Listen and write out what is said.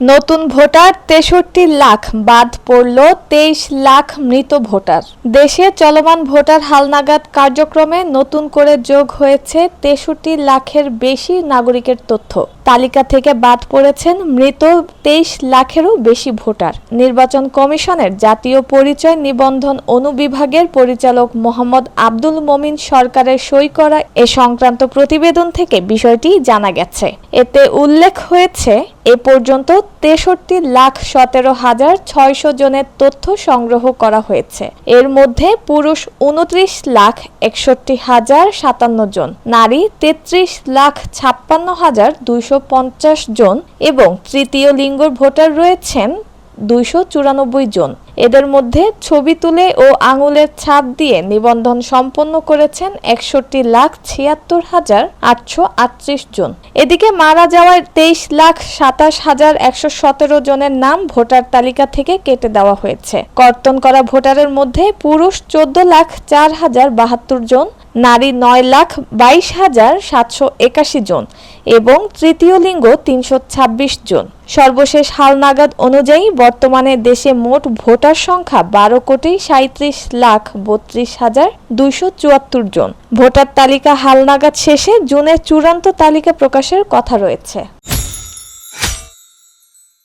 নতুন ভোটার, তেষট্টি লাখ বাদ পড়ল, তেইশ লাখ মৃত ভোটার। দেশে চলমান ভোটার হালনাগাদ কার্যক্রমে নতুন করে যোগ হয়েছে তেষট্টি লাখের বেশি নাগরিকের তথ্য। তালিকা থেকে বাদ পড়েছেন মৃত তেইশ লাখেরও বেশি ভোটার। নির্বাচন কমিশনের জাতীয় পরিচয় নিবন্ধন অনুবিভাগের পরিচালক মোহাম্মদ আব্দুল মমিন সরকারের সই করা এ সংক্রান্ত প্রতিবেদন থেকে বিষয়টি জানা গেছে। এতে উল্লেখ হয়েছে এ পর্যন্ত তেষট্টি লাখ সতেরো হাজার ছয়শো জনের তথ্য সংগ্রহ করা হয়েছে। এর মধ্যে পুরুষ উনত্রিশ লাখ একষট্টি হাজার সাতান্ন জন, নারী তেত্রিশ লাখ ছাপ্পান্ন হাজার দুইশো পঞ্চাশ জন এবং তৃতীয় লিঙ্গর ভোটার রয়েছেন দুইশো চুরানব্বই জন। এদের মধ্যে ছবি তুলে ও আঙুলের ছাপ দিয়ে নিবন্ধন সম্পন্ন করেছেন একষট্টি লাখ ছিয়াত্তর হাজার আটশো আটত্রিশ জন। এদিকে মারা যাওয়ার তেইশ লাখ সাতাশ হাজার একশো সতেরো জনের নাম ভোটার তালিকা থেকে কেটে দেওয়া হয়েছে। কর্তন করা ভোটারের মধ্যে পুরুষ চোদ্দ লাখ চার হাজার বাহাত্তর জন, নারী নয় লাখ বাইশ হাজার সাতশো একাশি জন এবং তৃতীয় লিঙ্গ তিনশো ছাব্বিশ জন। সর্বশেষ হালনাগাদ অনুযায়ী বর্তমানে দেশে মোট ভোটার সংখ্যা বারো কোটি সাঁত্রিশ লাখ বত্রিশ হাজার দুইশো চুয়াত্তর জন। ভোটার তালিকা হালনাগাদ শেষে জুনের চূড়ান্ত তালিকা প্রকাশের কথা রয়েছে।